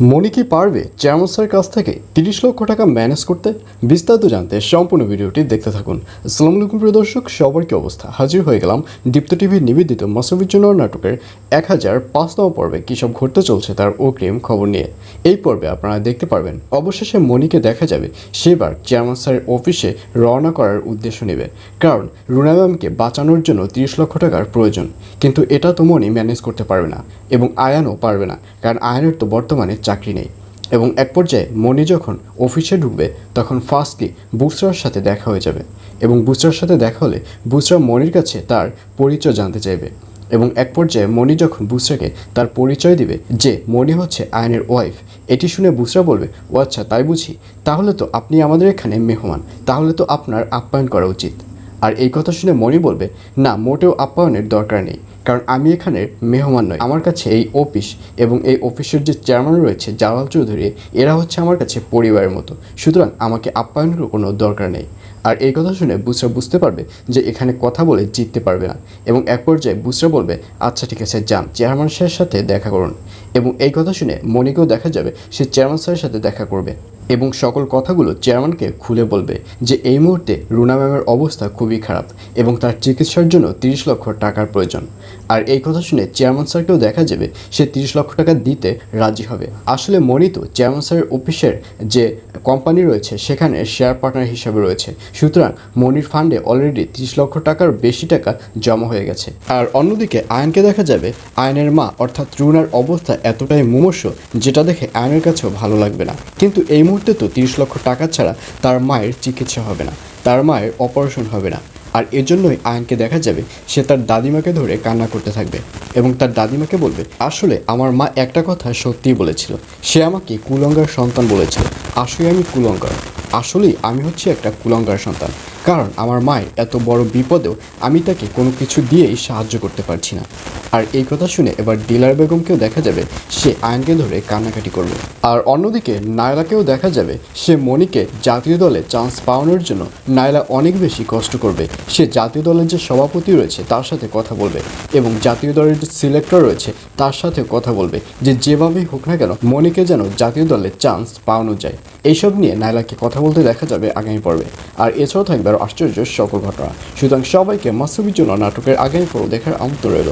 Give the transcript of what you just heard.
মনি কি পারবে? চেয়ারম্যান কাছ থেকে তিরিশ লক্ষ টাকা ম্যানেজ করতে বিস্তারিত জানতে সম্পূর্ণ ভিডিওটি দেখতে থাকুন। আসসালামু আলাইকুম প্রিয় দর্শক, সবার কি অবস্থা? হাজির হয়ে গেলাম দীপ্ত টিভির নিবেদিত মাসুবিজ্জন্য নাটকের এক হাজার পাঁচতম পর্বে কী সব ঘটতে চলছে তার অগ্রিম খবর নিয়ে। এই পর্বে আপনারা দেখতে পারবেন, অবশেষে মনিকে দেখা যাবে সেবার চেয়ারম্যান স্যারের অফিসে রওনা করার উদ্দেশ্য নেবে। কারণ রুনা ম্যামকে বাঁচানোর জন্য তিরিশ লক্ষ টাকার প্রয়োজন। কিন্তু এটা তো মনি ম্যানেজ করতে পারবে না এবং আয়ানও পারবে না। কারণ আয়ানের তো বর্তমানে চাকরি নেই। এবং এক পর্যায়ে মনি যখন অফিসে ঢুকবে, তখন ফার্স্টলি বুসরার সাথে দেখা হয়ে যাবে এবং বুসরার সাথে দেখা হলে বুসরা মনির কাছে তার পরিচয় জানতে চাইবে এবং এক পর্যায়ে মনি যখন বুসরাকে তার পরিচয় দিবে যে মনি হচ্ছে আয়নের ওয়াইফ, এটি শুনে বুসরা বলবে, ও আচ্ছা তাই বুঝি। তাহলে তো আপনি আমাদের এখানে মেহমান। তাহলে তো আপনার আপ্যায়ন করা উচিত। আর এই কথা শুনে মনি বলবে, না, মোটেও আপ্যায়নের দরকার নেই, কারণ আমি এখানে মেহমান নই। আমার কাছে এই অফিস এবং এই অফিসের যে চেয়ারম্যান রয়েছে, জালাল চৌধুরী, এরা হচ্ছে আমার কাছে পরিবারের মতো। সুতরাং আমাকে আপ্যায়নের কোনো দরকার নেই। আর এই কথা শুনে বুসরা বুঝতে পারবে যে এখানে কথা বলে জিততে পারবে না এবং এক পর্যায়ে বুসরা বলবে আচ্ছা ঠিক আছে, যান, চেয়ারম্যান স্যারের সাথে দেখা করুন। এবং এই কথা শুনে মনিকেও দেখা যাবে, সে চেয়ারম্যান স্যারের সাথে দেখা করবে। এবং সকল কথাগুলো চেয়ারম্যানকে খুলে বলবে যে এই মুহূর্তে রুনা ম্যামের অবস্থা খুবই খারাপ এবং তার চিকিৎসার জন্য তিরিশ লক্ষ টাকার প্রয়োজন। আর এই কথা শুনে চেয়ারম্যান স্যারকেও দেখা যাবে সে তিরিশ লক্ষ টাকা দিতে রাজি হবে। আসলে মনি তো চেয়ারম্যান স্যারের অফিসের যে কোম্পানি রয়েছে সেখানে শেয়ার পার্টনার হিসাবে রয়েছে। সুতরাং মনির ফান্ডে অলরেডি তিরিশ লক্ষ টাকার বেশি টাকা জমা হয়ে গেছে। আর অন্যদিকে আয়নকে দেখা যাবে, আয়নের মা অর্থাৎ রুনার অবস্থা এতটাই মুমর্ষ যেটা দেখে আয়নের কাছেও ভালো লাগবে না। কিন্তু এই মুহূর্তে তো তিরিশ লক্ষ টাকা ছাড়া তার মায়ের চিকিৎসা হবে না, তার মায়ের অপারেশন হবে না। আর এজন্যই আয়নকে দেখা যাবে সে তার দাদিমাকে ধরে কান্না করতে থাকবে এবং তার দাদিমাকে বলবে, আসলে আমার মা একটা কথা সত্যিই বলেছিল। সে আমাকে কুলঙ্গার সন্তান বলেছিল। আসলে আমি কুলঙ্গার। আসলেই আমি হচ্ছি একটা কুলঙ্গার সন্তান। কারণ আমার মায়ের এত বড় বিপদেও আমি তাকে কোনো কিছু দিয়েই সাহায্য করতে পারছি না। আর এই কথা শুনে এবার ডিলার বেগমকেও দেখা যাবে সে আয়নকে ধরে কান্নাকাটি করবে। আর অন্যদিকে নায়লাকেও দেখা যাবে সে মনিকে জাতীয় দলে চান্স পাওয়ানোর জন্য নায়লা অনেক বেশি কষ্ট করবে। সে জাতীয় দলের যে সভাপতি রয়েছে তার সাথে কথা বলবে এবং জাতীয় দলের যে সিলেক্টর রয়েছে তার সাথে কথা বলবে যে যেভাবেই হোক না কেন মনিকে যেন জাতীয় দলে চান্স পাওয়ানো যায়। এইসব নিয়ে নায়লাকে কথা বলতে দেখা যাবে আগামী পর্বে। আর এছাড়াও থাকবে আশ্চর্য সকল ঘটনা। সুতরাং সবাইকে মাসুবির জন্য নাটকের আগামী পর্ব দেখার আমন্ত্রণ রইল।